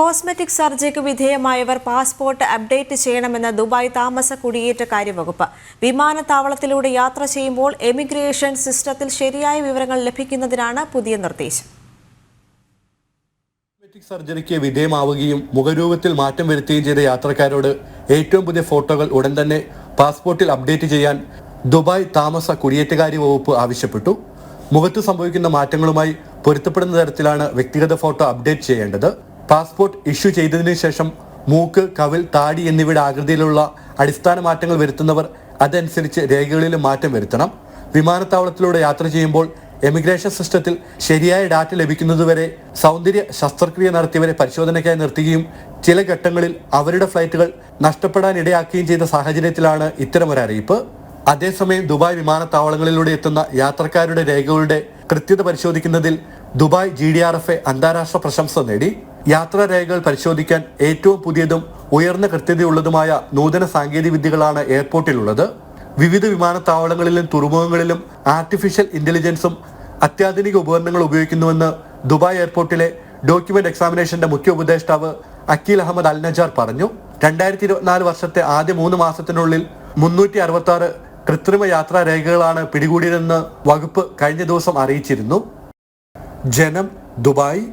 Cosmetic സർജറിക്ക് വിധേയമായവർ passport update ചെയ്യണമെന്ന് ദുബായ് താമസ കുടിയേറ്റക്കാര്യ വകുപ്പ് വിമാനത്താവളത്തിലൂടെ യാത്ര ചെയ്യുമ്പോൾ എമിഗ്രേഷൻ സിസ്റ്റത്തിൽ ശരിയായ വിവരങ്ങൾ ലഭിക്കുന്നതിനാണ് പുതിയ നിർദ്ദേശം. കോസ്മെറ്റിക് സർജറിക്ക് വിധേയമാവുകയും മുഖരൂപത്തിൽ മാറ്റം വരുത്തുകയും ചെയ്ത യാത്രക്കാരോട് ഏറ്റവും പുതിയ ഫോട്ടോകൾ ഉടൻ തന്നെ പാസ്പോർട്ടിൽ അപ്ഡേറ്റ് ചെയ്യാൻ ദുബായ് താമസ കുടിയേറ്റകാര്യ വകുപ്പ് ആവശ്യപ്പെട്ടു. മുഖത്ത് സംഭവിക്കുന്ന മാറ്റങ്ങളുമായി പൊരുത്തപ്പെടുന്ന തരത്തിലാണ് വ്യക്തിഗത ഫോട്ടോ അപ്ഡേറ്റ് ചെയ്യേണ്ടത്. പാസ്പോർട്ട് ഇഷ്യൂ ചെയ്തതിനു ശേഷം മൂക്ക് കവിൽ താടി എന്നിവയുടെ ആകൃതിയിലുള്ള അടിസ്ഥാന മാറ്റങ്ങൾ വരുത്തുന്നവർ അതനുസരിച്ച് രേഖകളിൽ മാറ്റം വരുത്തണം. വിമാനത്താവളത്തിലൂടെ യാത്ര ചെയ്യുമ്പോൾ എമിഗ്രേഷൻ സിസ്റ്റത്തിൽ ശരിയായ ഡാറ്റ ലഭിക്കുന്നതുവരെ സൗന്ദര്യ ശസ്ത്രക്രിയ നടത്തിയവരെ പരിശോധനയ്ക്കായി നിർത്തുകയും ചില ഘട്ടങ്ങളിൽ അവരുടെ ഫ്ലൈറ്റുകൾ നഷ്ടപ്പെടാൻ ഇടയാക്കുകയും ചെയ്ത സാഹചര്യത്തിലാണ് ഇത്തരമൊരു അറിയിപ്പ്. അതേസമയം ദുബായ് വിമാനത്താവളങ്ങളിലൂടെ എത്തുന്ന യാത്രക്കാരുടെ രേഖകളുടെ കൃത്യത പരിശോധിക്കുന്നതിൽ Dubai G D R F A അന്താരാഷ്ട്ര പ്രശംസ നേടി. യാത്രാ രേഖകൾ പരിശോധിക്കാൻ ഏറ്റവും പുതിയതും ഉയർന്ന കൃത്യതയുള്ളതുമായ നൂതന സാങ്കേതിക വിദ്യകളാണ് എയർപോർട്ടിലുള്ളത്. വിവിധ വിമാനത്താവളങ്ങളിലും തുറമുഖങ്ങളിലും ആർട്ടിഫിഷ്യൽ ഇന്റലിജൻസും അത്യാധുനിക ഉപകരണങ്ങൾ ഉപയോഗിക്കുന്നുവെന്ന് ദുബായ് എയർപോർട്ടിലെ ഡോക്യുമെന്റ് എക്സാമിനേഷന്റെ മുഖ്യ ഉപദേഷ്ടാവ് അക്കീൽ അഹമ്മദ് അൽനജാർ പറഞ്ഞു. രണ്ടായിരത്തി ഇരുപത്തിനാല് വർഷത്തെ ആദ്യ മൂന്ന് മാസത്തിനുള്ളിൽ മുന്നൂറ്റി അറുപത്തി ആറ് കൃത്രിമ യാത്രാ രേഖകളാണ് പിടികൂടിയതെന്ന് വകുപ്പ് കഴിഞ്ഞ ദിവസം അറിയിച്ചിരുന്നു. ജനം ദുബായ്.